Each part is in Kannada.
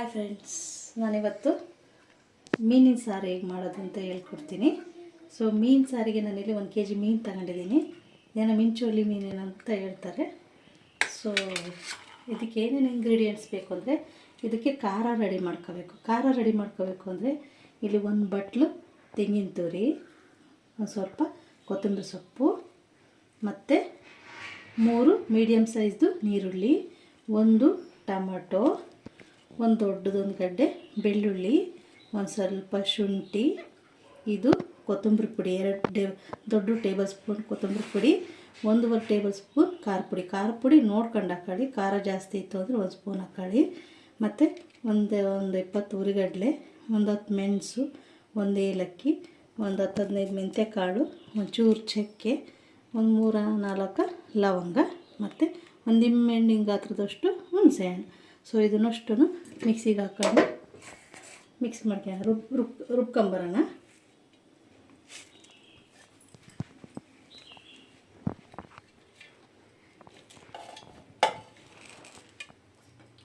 ಹಾಯ್ ಫ್ರೆಂಡ್ಸ್ ನಾನಿವತ್ತು ಮೀನಿನ ಸಾರು ಹೇಗೆ ಮಾಡೋದು ಅಂತ ಹೇಳ್ಕೊಡ್ತೀನಿ. ಸೊ ಮೀನು ಸಾರಿಗೆ ನಾನಿಲ್ಲಿ ಒಂದು ಕೆ ಜಿ ಮೀನು ತಗೊಂಡಿದ್ದೀನಿ. ಏನೋ ಮಿಂಚೋಳಿ ಮೀನೇನು ಅಂತ ಹೇಳ್ತಾರೆ. ಸೊ ಇದಕ್ಕೆ ಏನೇನು ಇಂಗ್ರೀಡಿಯೆಂಟ್ಸ್ ಬೇಕು ಅಂದರೆ ಇದಕ್ಕೆ ಖಾರ ರೆಡಿ ಮಾಡ್ಕೋಬೇಕು. ಖಾರ ರೆಡಿ ಮಾಡ್ಕೋಬೇಕು ಅಂದರೆ ಇಲ್ಲಿ ಒಂದು ಬಟ್ಲು, ತೆಂಗಿನ ತುರಿ, ಒಂದು ಸ್ವಲ್ಪ ಕೊತ್ತಂಬರಿ ಸೊಪ್ಪು, ಮತ್ತು ಮೂರು ಮೀಡಿಯಮ್ ಸೈಜ್ದು ನೀರುಳ್ಳಿ, ಒಂದು ಟೊಮಟೊ ಒಂದು ದೊಡ್ಡದೊಂದು ಗಡ್ಡೆ, ಬೆಳ್ಳುಳ್ಳಿ, ಒಂದು ಸ್ವಲ್ಪ ಶುಂಠಿ, ಇದು ಕೊತ್ತಂಬರಿ ಪುಡಿ, ಎರಡು ದೊಡ್ಡ ಟೇಬಲ್ ಸ್ಪೂನ್ ಕೊತ್ತಂಬರಿ ಪುಡಿ, ಒಂದೂವರೆ ಟೇಬಲ್ ಸ್ಪೂನ್ ಖಾರ ಪುಡಿ. ಖಾರ ಪುಡಿ ನೋಡ್ಕೊಂಡು ಹಾಕೊಳ್ಳಿ, ಖಾರ ಜಾಸ್ತಿ ಇತ್ತು ಅಂದರೆ ಒಂದು ಸ್ಪೂನ್ ಹಾಕೊಳ್ಳಿ. ಮತ್ತು ಒಂದು ಒಂದು ಇಪ್ಪತ್ತು ಉರಿಗಡಲೆ, ಒಂದು ಹತ್ತು ಮೆಣಸು, ಒಂದು ಏಲಕ್ಕಿ, ಒಂದು ಹತ್ತು ಹದಿನೈದು ಮೆಂತ್ಯ ಕಾಳು ಒಂಚೂರು ಚಕ್ಕೆ, ಒಂದು ಮೂರ ನಾಲ್ಕು ಲವಂಗ, ಮತ್ತು ಒಂದು ನಿಂಬೆಹಣ್ಣಿನ ಗಾತ್ರದಷ್ಟು ಹುಣಸೆಹಣ್ಣು. ಸೊ ಇದನ್ನಷ್ಟು ಮಿಕ್ಸಿಗೆ ಹಾಕೊಂಡು ಮಿಕ್ಸ್ ಮಾಡ್ಕೊ ರುಬ್ ರುಬ್ ರುಬ್ಕೊಂಬರೋಣ.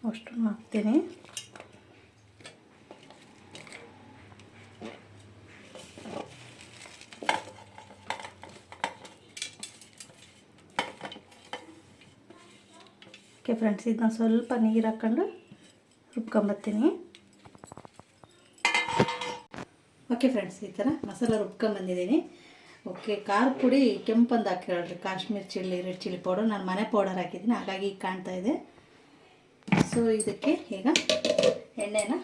ಅಷ್ಟು ಹಾಕ್ತೀನಿ. ಓಕೆ ಫ್ರೆಂಡ್ಸ್, ಇದನ್ನ ಸ್ವಲ್ಪ ನೀರು ಹಾಕ್ಕೊಂಡು ರುಬ್ಕೊಂಬರ್ತೀನಿ ಓಕೆ ಫ್ರೆಂಡ್ಸ್, ಈ ಥರ ಮಸಾಲ ರುಬ್ಕೊಂಬಂದಿದ್ದೀನಿ ಓಕೆ, ಖಾರ ಪುಡಿ ಕೆಂಪಂದು ಹಾಕಿರೋಳ್ರಿ, Kashmir chilli red chilli powder ನಾನು ಮನೆ ಪೌಡರ್ ಹಾಕಿದ್ದೀನಿ, ಹಾಗಾಗಿ ಕಾಣ್ತಾ ಇದೆ. ಸೊ ಇದಕ್ಕೆ ಈಗ ಎಣ್ಣೆನ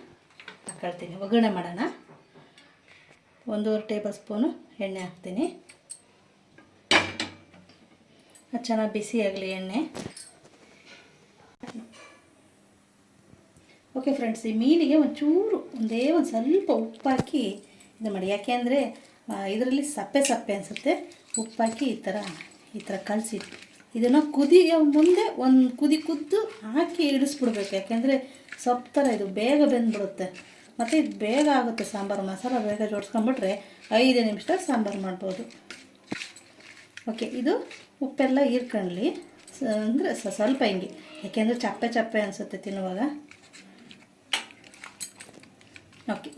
ಹಾಕೊಳ್ತೀನಿ. ಒಗ್ಗರಣೆ ಮಾಡೋಣ. ಒಂದೂವರೆ ಟೇಬಲ್ ಸ್ಪೂನು ಎಣ್ಣೆ ಹಾಕ್ತೀನಿ. ಅದು ಚೆನ್ನಾಗಿ ಬಿಸಿ ಆಗಲಿ ಎಣ್ಣೆ. ಓಕೆ ಫ್ರೆಂಡ್ಸ್ ಈ ಮೀನಿಗೆ ಒಂಚೂರು, ಒಂದೇ ಒಂದು ಸ್ವಲ್ಪ ಉಪ್ಪು ಹಾಕಿ ಇದು ಮಾಡಿ. ಯಾಕೆಂದರೆ ಇದರಲ್ಲಿ ಸಪ್ಪೆ ಸಪ್ಪೆ ಅನಿಸುತ್ತೆ. ಉಪ್ಪು ಹಾಕಿ ಈ ಥರ ಈ ಥರ ಕಲಸಿ. ಇದನ್ನು ಕುದಿಗೆ ಮುಂದೆ ಒಂದು ಕುದಿ ಕುದ್ದು ಹಾಕಿ ಇಡಿಸ್ಬಿಡ್ಬೇಕು. ಯಾಕೆಂದರೆ ಸೊಪ್ಪು ಥರ ಇದು ಬೇಗ ಬೆಂದ್ಬಿಡುತ್ತೆ. ಮತ್ತು ಇದು ಬೇಗ ಆಗುತ್ತೆ ಸಾಂಬಾರು. ಮಸಾಲ ಬೇಗ ಜೋಡಿಸ್ಕೊಂಬಿಟ್ರೆ ಐದು ನಿಮಿಷ ಸಾಂಬಾರು ಮಾಡ್ಬೋದು. ಓಕೆ ಇದು ಉಪ್ಪೆಲ್ಲ ಹೀರ್ಕೊಳ್ಳಿ ಅಂದರೆ ಸ್ವಲ್ಪ ಹಿಂಗೆ. ಯಾಕೆಂದರೆ ಚಪ್ಪೆ ಚಪ್ಪೆ ಅನಿಸುತ್ತೆ ತಿನ್ನುವಾಗ. ಓಕೆ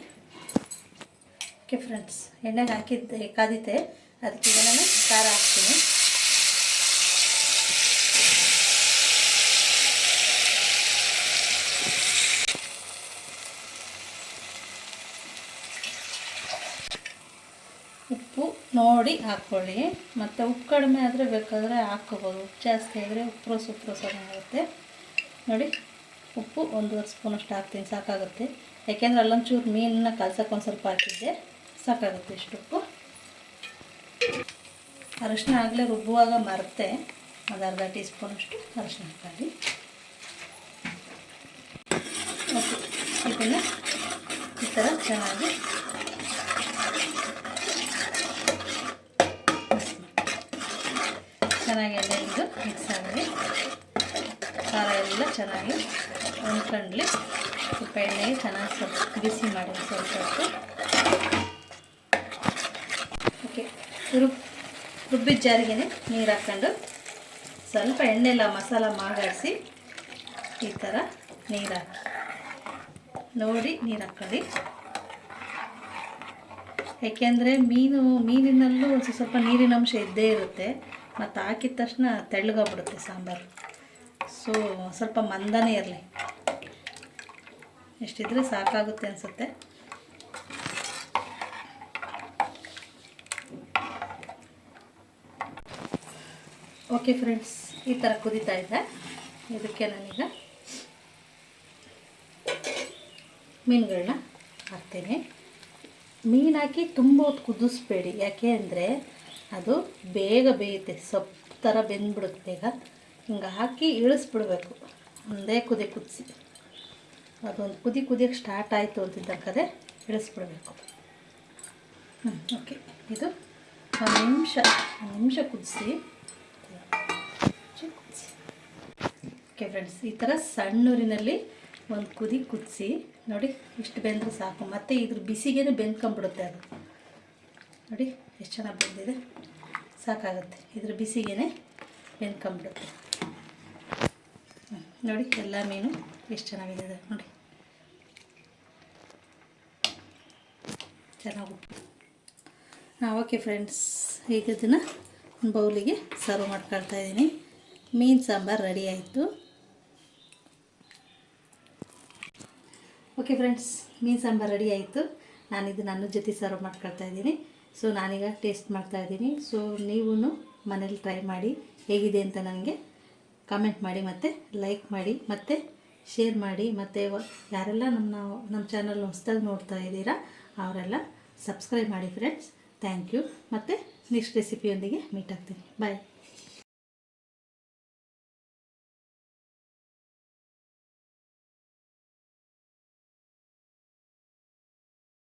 ಓಕೆ ಫ್ರೆಂಡ್ಸ್ ಎಣ್ಣೆಗೆ ಹಾಕಿದ್ದೆ ಕಾದಿತ್ತೆ ಅದಕ್ಕೆ ಈಗ ನಾನು ಖಾರ ಹಾಕ್ತೀನಿ. ಉಪ್ಪು ನೋಡಿ ಹಾಕ್ಕೊಳ್ಳಿ. ಮತ್ತು ಉಪ್ಪು ಕಡಿಮೆ ಆದರೆ ಬೇಕಾದರೆ ಹಾಕ್ಕೋಬೋದು. ಉಪ್ಪು ಜಾಸ್ತಿ ಆದರೆ ಉಪ್ಪು ಉಪ್ಪು ಆಗುತ್ತೆ. ನೋಡಿ, ಉಪ್ಪು ಒಂದೂವರೆ ಸ್ಪೂನಷ್ಟು ಹಾಕ್ತೀನಿ, ಸಾಕಾಗುತ್ತೆ. ಯಾಕೆಂದರೆ ಅಲ್ಲೊಂಚೂರು ಮೀನನ್ನ ಕಲ್ಸಕ್ಕೆ ಒಂದು ಸ್ವಲ್ಪ ಹಾಕಿದ್ದೆ. ಸಾಕಾಗುತ್ತೆ ಇಷ್ಟು ಉಪ್ಪು ಅರಶಿನ ಆಗಲೇ ರುಬ್ಬುವಾಗ ಮರೆತೆ. ಒಂದು ಅರ್ಧ ಟೀ ಸ್ಪೂನಷ್ಟು ಅರಶಿನ ಹಾಕಿ ಇದನ್ನು ಈ ಥರ ಚೆನ್ನಾಗಿ ಚೆನ್ನಾಗಿ ಎಲ್ಲ ಇದು ಮಿಕ್ಸ್ ಆಗಲಿ ಖಾರ ಎಲ್ಲ ಚೆನ್ನಾಗಿ ಹೊಂದ್ಕೊಂಡ್ಲಿ ಸ್ವಲ್ಪ ಎಣ್ಣೆಗೆ ಚೆನ್ನಾಗಿ ಸ್ವಲ್ಪ ಬಿಸಿ ಮಾಡಿ ಸ್ವಲ್ಪ ಹೊತ್ತು. ಓಕೆ ರುಬ್, ರುಬ್ಬಿದ ಜಾರಿಗೆ ನೀರು ಹಾಕ್ಕೊಂಡು ಸ್ವಲ್ಪ ಎಣ್ಣೆಲ್ಲ ಮಸಾಲ ಮಾಡಾಡಿಸಿ ಈ ಥರ ನೀರು ಹಾಕಿ. ನೋಡಿ ನೀರು ಹಾಕ್ಕೊಳ್ಳಿ. ಏಕೆಂದರೆ ಮೀನು, ಮೀನಿನಲ್ಲೂ ಒಂದು ಸ್ವಲ್ಪ ನೀರಿನ ಅಂಶ ಇದ್ದೇ ಇರುತ್ತೆ. ಮತ್ತು ಹಾಕಿದ ತಕ್ಷಣ ತೆಳ್ಳಗಾಗ್ಬಿಡುತ್ತೆ ಸಾಂಬಾರು. ಸೊ ಸ್ವಲ್ಪ ಮಂದನೇ ಇರಲಿ. ಎಷ್ಟಿದ್ರೆ ಸಾಕಾಗುತ್ತೆ ಅನಿಸುತ್ತೆ. ಓಕೆ ಫ್ರೆಂಡ್ಸ್ ಈ ಥರ ಕುದೀತಾ ಇದೆ. ಇದಕ್ಕೆ ನಾನೀಗ ಮೀನುಗಳನ್ನ ಹಾಕ್ತೀನಿ. ಮೀನು ಹಾಕಿ ತುಂಬ ಹೊತ್ತು ಕುದಿಸ್ಬೇಡಿ. ಯಾಕೆ ಅಂದರೆ ಅದು ಬೇಗ ಬೇಯುತ್ತೆ. ಸೊಪ್ಪು ಥರ ಬೆಂದ್ಬಿಡುತ್ತೆ. ಬೇಗ ಹಿಂಗೆ ಹಾಕಿ ಇಳಿಸ್ಬಿಡ್ಬೇಕು. ಒಂದೇ ಕುದಿ ಕುದಿಸಿ. ಅದೊಂದು ಕುದಿ ಕುದಿಯೋಕ್ಕೆ ಸ್ಟಾರ್ಟ್ ಆಯಿತು ಅಂತಿದ್ದಕ್ಕದೆ ಇಳಿಸ್ಬಿಡ್ಬೇಕು. ಹ್ಞೂ ಓಕೆ ಇದು ಒಂದು ನಿಮಿಷ ಒಂದು ನಿಮಿಷ ಕುದಿಸಿ. ಕುದಿಸಿ ಓಕೆ ಫ್ರೆಂಡ್ಸ್ ಈ ಥರ ಸಣ್ಣೂರಿನಲ್ಲಿ ಒಂದು ಕುದಿ ಕುದಿಸಿ. ನೋಡಿ, ಇಷ್ಟು ಬೆಂದರೆ ಸಾಕು. ಮತ್ತು ಇದ್ರ ಬಿಸಿಗೇನೆ ಬೆಂದ್ಕೊಂಬಿಡುತ್ತೆ ಅದು. ನೋಡಿ, ಎಷ್ಟು ಚೆನ್ನಾಗಿ ಬೆಂದಿದೆ. ಸಾಕಾಗುತ್ತೆ. ಇದ್ರ ಬಿಸಿಗೇನೆ ಬೆಂದ್ಕೊಂಬಿಡುತ್ತೆ ನೋಡಿ, ಎಲ್ಲ ಮೀನು ಎಷ್ಟು ಚೆನ್ನಾಗಿದೆ ನೋಡಿ. ಚೆನ್ನಾಗಿ ಓಕೆ ಫ್ರೆಂಡ್ಸ್ ಈಗ ಇದನ್ನು ಒಂದು ಬೌಲಿಗೆ ಸರ್ವ್ ಮಾಡ್ಕೊಳ್ತಾ ಇದ್ದೀನಿ. ಮೀನು ಸಾಂಬಾರು ರೆಡಿ ಆಯಿತು. ಓಕೆ ಫ್ರೆಂಡ್ಸ್ ಮೀನು ಸಾಂಬಾರು ರೆಡಿ ಆಯಿತು. ನಾನು ಇದು ನನ್ನ ಜೊತೆ ಸರ್ವ್ ಮಾಡ್ಕೊಳ್ತಾ ಇದ್ದೀನಿ. ಸೊ ನಾನೀಗ ಟೇಸ್ಟ್ ಮಾಡ್ತಾ ಇದ್ದೀನಿ. ಸೊ ನೀವೂ ಮನೇಲಿ ಟ್ರೈ ಮಾಡಿ ಹೇಗಿದೆ ಅಂತ ನನಗೆ ಕಮೆಂಟ್ ಮಾಡಿ ಮತ್ತು ಲೈಕ್ ಮಾಡಿ ಮತ್ತು ಶೇರ್ ಮಾಡಿ ಮತ್ತು ಯಾರೆಲ್ಲ ನಮ್ಮ ನಮ್ಮ ಚಾನಲ್ ಹೊಸ್ದಾಗಿ ನೋಡ್ತಾ ಇದ್ದೀರಾ ಅವರೆಲ್ಲ ಸಬ್ಸ್ಕ್ರೈಬ್ ಮಾಡಿ ಫ್ರೆಂಡ್ಸ್ ಥ್ಯಾಂಕ್ ಯು ಮತ್ತು ನೆಕ್ಸ್ಟ್ ರೆಸಿಪಿಯೊಂದಿಗೆ ಮೀಟ್ ಆಗ್ತೀನಿ. ಬಾಯ್